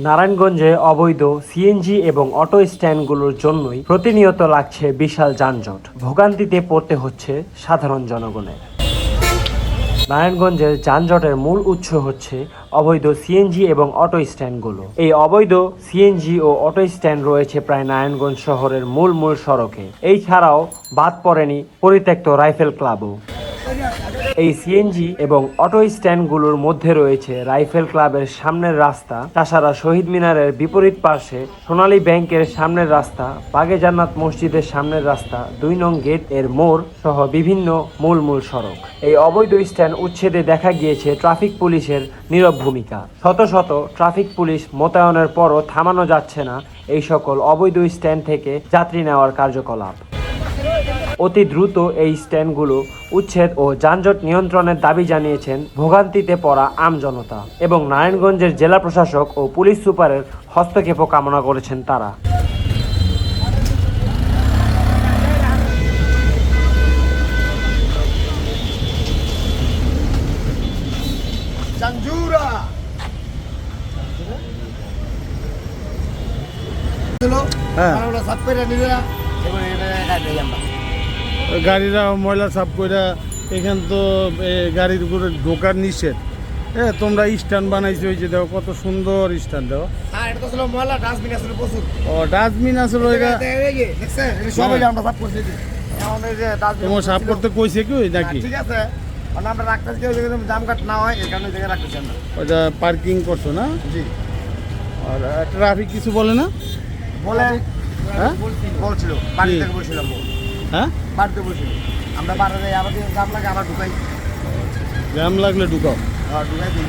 নারায়ণগঞ্জে অবৈধ সিএনজি এবং অটো স্ট্যান্ডগুলোর জন্যই প্রতিনিয়ত লাগছে বিশাল যানজট। ভোগান্তিতে পড়তে হচ্ছে সাধারণ জনগণের। নারায়ণগঞ্জের যানজটের মূল উৎস হচ্ছে অবৈধ সিএনজি এবং অটো স্ট্যান্ডগুলো। এই অবৈধ সিএনজি ও অটো স্ট্যান্ড রয়েছে প্রায় নারায়ণগঞ্জ শহরের মূল মূল সড়কে। এই ছাড়াও বাদ পড়েনি পরিত্যক্ত রাইফেল ক্লাবও। এই সিএনজি এবং অটো স্ট্যান্ডগুলোর মধ্যে রয়েছে রাইফেল ক্লাবের সামনের রাস্তা, তাছাড়া শহীদ মিনারের বিপরীত পাশে সোনালী ব্যাংকের সামনের রাস্তা, বাগে জান্নাত মসজিদের সামনের রাস্তা, দুই নং গেটের মোড় সহ বিভিন্ন মূল মূল সড়ক। এই অবৈধ স্ট্যান্ড উচ্ছেদে দেখা গিয়েছে ট্রাফিক পুলিশের নীরব ভূমিকা। শত শত ট্রাফিক পুলিশ মোতায়েনের পরও থামানো যাচ্ছে না এই সকল অবৈধ স্ট্যান্ড থেকে যাত্রী নেওয়ার কার্যকলাপ। অতি দ্রুত এই স্ট্যান্ডগুলো উচ্ছেদ ও যানজট নিয়ন্ত্রণের দাবি জানিয়েছেন ভোগান্তিতে পড়া আমজনতা এবং নারায়ণগঞ্জের জেলা প্রশাসক ও পুলিশ সুপারের হস্তক্ষেপও কামনা করেছেন তারা। হ্যাঁ। সাত করে নিজেরা এবার এটা দিই আমরা গাড়িরা ময়লা সাফ করে এখান তো গাড়ির উপরে ঢোকার নিষেধ। হ্যাঁ তোমরা স্ট্যান্ড বানাইছো ওই যে দেখো কত সুন্দর স্ট্যান্ড দেখো। হ্যাঁ ও ডাস্টবিন আসলে ওইটা সবাই হ্যাঁ। আমরা সাফ করছি তোমার সাফ করতে কইছে কি নাকি? ঠিক আছে। মানে আমরা রাখতেছি জাম কাট না হয় এই কারণে জায়গায় রাখতেছি আমরা। ওইটা পার্কিং করছ না? জি। আর ট্রাফিক কিছু বলে না? বলে হ্যাঁ? বলছিল বাড়ি থেকে বলছিলাম। হ্যাঁ? বাড়িতে বলছিল আমরা বাড়ি যাই আবার জাম লাগে আবার ঢুকাই। জ্যাম লাগলে ঢুকাও। ঢুকাই দিই।